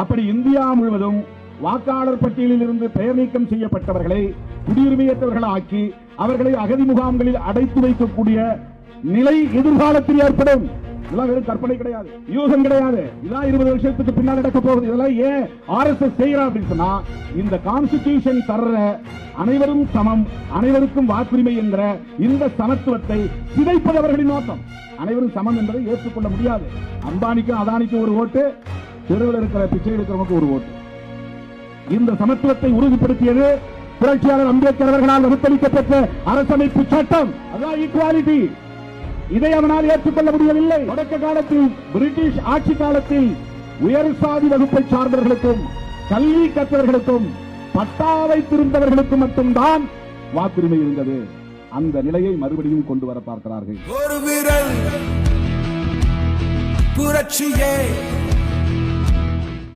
அப்படி இந்தியா முழுவதும் வாக்காளர் பட்டியலில் இருந்து பெயர் நீக்கம் செய்யப்பட்டவர்களை குடியுரிமையற்றவர்கள் ஆக்கி அவர்களை அகதி முகாம்களில் அடைத்து வைக்கக்கூடிய நிலை எதிர்காலத்தில் ஏற்படும். இதெல்லாம் வெறும் கற்பனை கிடையாது. யூகம் கிடையாது. இதான் இருபது வருஷத்துக்கு பின்னால் நடக்க போகுது. இதெல்லாம் ஏன் ஆர் எஸ் எஸ் செய்யறா அப்படின்னு சொன்னா இந்த கான்ஸ்டிடியூஷன் தர்ற அனைவரும் சமம் அனைவருக்கும் வாக்குரிமை என்ற இந்த சமத்துவத்தை சிதைப்பது அவர்களின் நோக்கம். அனைவரும் சமம் என்பதை ஏற்றுக்கொள்ள முடியாது. அம்பானிக்கும் அதானிக்கும் ஒரு ஓட்டு தெருவில் இருக்கிற பிச்சை எடுக்கிறவங்களுக்கு ஒரு ஓட்டு. இந்த சமத்துவத்தை உறுதிப்படுத்தியது புரட்சியாளர் அம்பேத்கர் அவர்களால் வகுத்தளிக்கப்பட்ட அரசமைப்பு சட்டம். அதான் ஈக்குவாலிட்டி இதை அவனால் ஏற்றுக்கொள்ள முடியவில்லை. தொடக்க காலத்தில் பிரிட்டிஷ் ஆட்சி காலத்தில் உயர் சாதி வகுப்பை சார்ந்தவர்களுக்கும் கல்வி கற்றவர்களுக்கும் பட்டா வைத்திருந்தவர்களுக்கும் மட்டும்தான் வாக்குரிமை இருந்தது. அந்த நிலையை மறுபடியும் கொண்டு வர பார்க்கிறார்கள். ஒரு விரல் புரட்சியே.